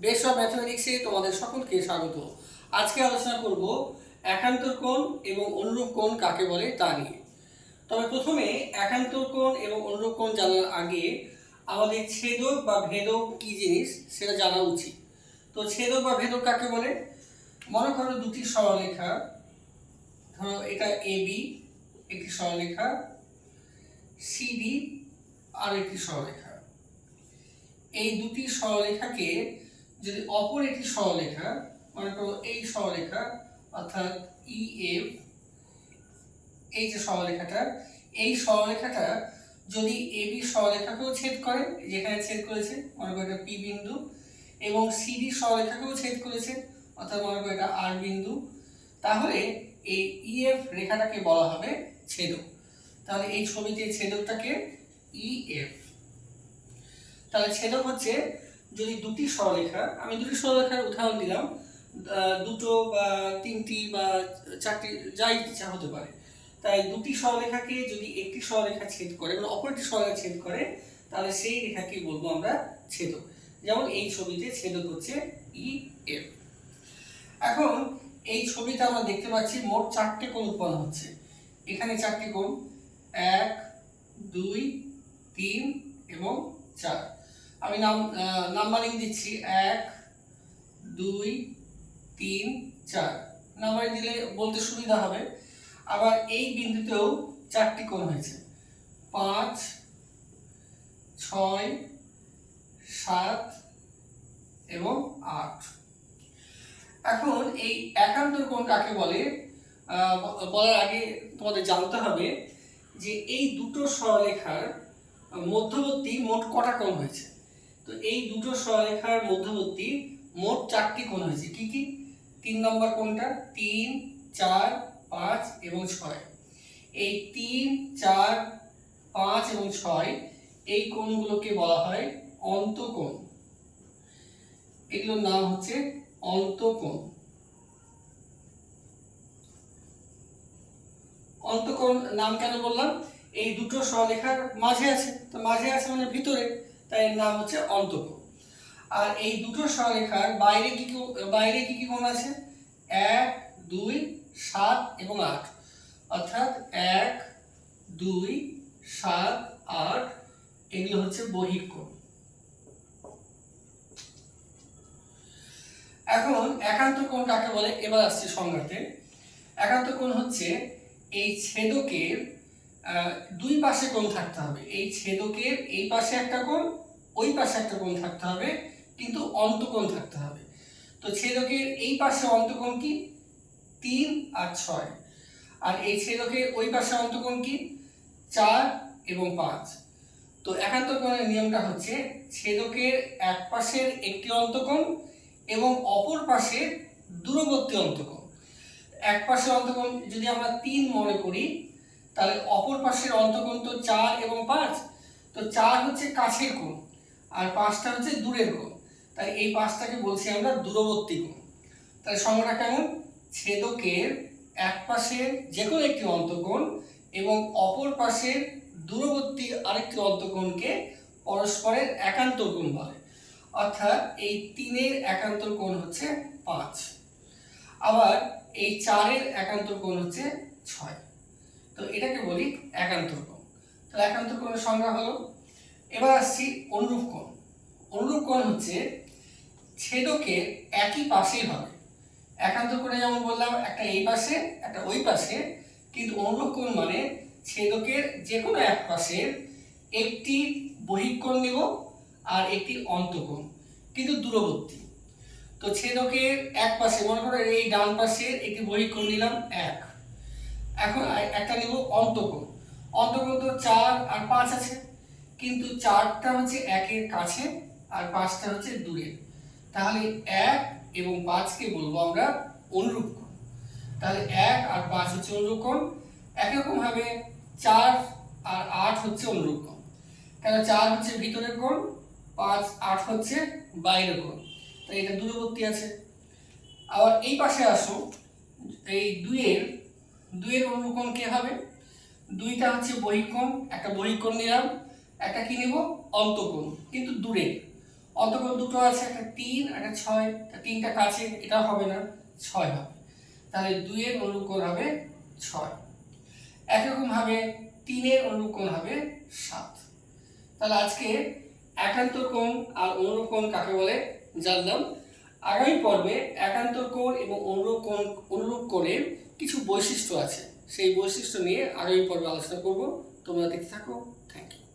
বেশ অফ ম্যাথমেটিক্সে তোমাদের সকলকে স্বাগত। আজকে আলোচনা করব একান্তর কোণ এবং অনুরূপ কোণ কাকে বলে তা নিয়ে। তবে প্রথমে একান্তর কোণ এবং অনুরূপ কোণ জানার আগে আমাদের ছেদক বা ভেদক কী জিনিস সেটা জানা উচিত। তো ছেদক বা ভেদক কাকে বলে? মনে করো দুটি সরলরেখা ধরো এটা এ বি একটি সরলরেখা সিডি আর একটি সরলরেখা এই দুটি সরলরেখাকে যদি অপর একটি সরলরেখা, মনে করো এই সরলরেখা, অর্থাৎ ই এফ এই যে সরলরেখাটা, এই সরলরেখাটা যদি এবি সরলরেখাকেও ছেদ করে, যেখানে ছেদ করেছে, মনে করো এটা পি বিন্দু, এবং সিডি সরলরেখাকেও ছেদ করেছে, অর্থাৎ মনে করো এটা আর বিন্দু, তাহলে এই ইএফ রেখাটাকে বলা হবে ছেদক। তাহলে এই ছবিতে ছেদকটাকে ইএফ তাহলে ছেদক হচ্ছে যদি দুটি সরলরেখা আমি দুটি সরলরেখার উদাহরণ দিলাম দুটো বা তিনটি বা চারটি, যাই ইচ্ছা হতে পারে। তাই দুটি সরলরেখাকে যদি একটি সরলরেখা ছেদ করে মানে অপর একটি সরলরেখা ছেদ করে, তাহলে সেই রেখাকে বলব আমরা ছেদক। যেমন এই ছবিতে ছেদক হচ্ছে ই এফ। এখন এই ছবিতে আমরা দেখতে পাচ্ছি মোট চারটে কোণ উৎপন্ন হচ্ছে। এখানে চারটি কোণ, এক, দুই, তিন এবং চার। আমি নাম নাম্বারিং দিচ্ছি এক, দুই, তিন, চার। নাম্বারিং দিলে বলতে সুবিধা হবে। আবার এই বিন্দুতেও চারটি কোণ হয়েছে। পাঁচ, ছয়, সাত এবং আট। এখন এই একান্তর কোণ কাকে বলে? বলার আগে তোমাদের জানতে হবে যে এই দুটো সরলরেখার মধ্যবর্তী মোট কটা কোণ হয়েছে? তো এই দুটো সরলরেখার মধ্যবর্তী মোট চারটি কোণ হয়েছে কি কি? তিন নম্বর কোণটা তিন, চার, পাঁচ এবং ছয়। এই তিন, চার, পাঁচ এবং ছয় এই কোণগুলোকে বলা হয় অন্তকোণ। এগুলোর নাম হচ্ছে অন্তকোণ। অন্তকোণ নাম কেন বললাম? এই দুটো সরলরেখার মাঝে আছে। তো মাঝে আছে মানে ভিতরে। তাই এর নাম হচ্ছে অন্তকোণ। আর এই দুটো সরলরেখার বাইরে কি বাইরে কি কি কোণ আছে? এক, দুই, সাত এবং আট। অর্থাৎ এক, দুই, সাত, আট এগুলো হচ্ছে বহিঃকোণ এখন একান্ত কোণ কাকে বলে? এবার আসছে সংজ্ঞাতে। একান্ত কোণ হচ্ছে এই ছেদকের দুই পাশে কোণ থাকতে হবে। এই ছেদকের এই পাশে একটা কোণ, ওই পাশে একটা কোণ থাকতে হবে, কিন্তু অন্তকোণ থাকতে হবে। তো ছেদকের এই পাশে অন্তকোণ কি? তিন আর ছয়। আর এই ছেদকের ওই পাশে অন্তকোণ কি? চার এবং পাঁচ। তো একান্ত কোণের নিয়মটা হচ্ছে ছেদকের এক পাশের একটি অন্তকোণ এবং অপর পাশের দূরবর্তী অন্তকোণ। এক পাশের অন্তকোণ যদি আমরা তিন মনে করি তাহলে অপর পাশের অন্তকোণ তো চার এবং পাঁচ, তো চার হচ্ছে কাছের কোণ আর পাঁচটা হচ্ছে দূরের কোণ। তাই এই পাঁচটাকে বলছি আমরা দূরবর্তী কোণ। তাহলে সংখ্যাটা কেমন? ছেদকের এক পাশের যে কোনো একটি অন্তকোণ এবং অপর পাশের দূরবর্তী আরেকটি অন্তকোণকে পরস্পরের একান্তর কোণ বলে। অর্থাৎ এই তিনের একান্তর কোণ হচ্ছে পাঁচ। আবার এই চারের একান্তর কোণ হচ্ছে ছয়। তো এটাকে বলি একান্তর কোণ তাহলে একান্তর কোণের সংজ্ঞা হলো, এবার আসছি অনুরূপ কোণ। অনুরূপ কোণ হচ্ছে ছেদকের একই পাশেই হবে। একান্ত কোণে যেমন বললাম, একটা এই পাশে, একটা ওই পাশে, কিন্তু অনুরূপ কোণ মানে ছেদকের যে কোনো এক পাশের একটি বহিকোণ নিব আর একটি অন্তকোণ, কিন্তু দূরবর্তী। তো ছেদকের এক পাশে, মনে করো এই ডান পাশের একটি বহিকোণ নিলাম, এক। এখন একটা নিব অন্তকোণ। অন্তকোণ তো চার আর পাঁচ আছে, কিন্তু চারটা হচ্ছে একের কাছে আর পাঁচটা হচ্ছে দূরে। তাহলে এক এবং পাঁচকে বলব আমরা অনুরূপ কোণ। তাহলে এক আর পাঁচ হচ্ছে অনুরূপ কোণ একরকম ভাবে চার আর আট হচ্ছে অনুরূপ কোণ। কেন চার হচ্ছে ভিতরের কোণ, পাঁচ আট হচ্ছে বাইরের কোণ। তাই এটা দূরবর্তী আছে। আবার এই পাশে আসো এই দুইয়ের দুইয়ের অনুরূপ কোণ কে হবে? দুইটা হচ্ছে বহিকোণ, একটা বহিকোণ নিলাম, একটা কি নিব? অন্তকোণ, কিন্তু দূরে। অন্তকোণ দুটো আছে, একটা তিন, একটা ছয় তিনটা কাছে, এটা হবে না, ছয় হবে। তাহলে দুইয়ের অনুকোণ হবে ছয়। একরকম ভাবে তিনের অনুকোণ হবে সাত। তাহলে আজকে একান্তর কোণ আর অনুরূপ কোণ কাকে বলে? জানলাম। আগামী পর্বে একান্তর কোণ এবং অনুরূপ কোণ অনুরূপ কোণের কিছু বৈশিষ্ট্য আছে। সেই বৈশিষ্ট্য নিয়ে আগামী পর্বে আলোচনা করব। তোমরা দেখতে থাকো। Thank you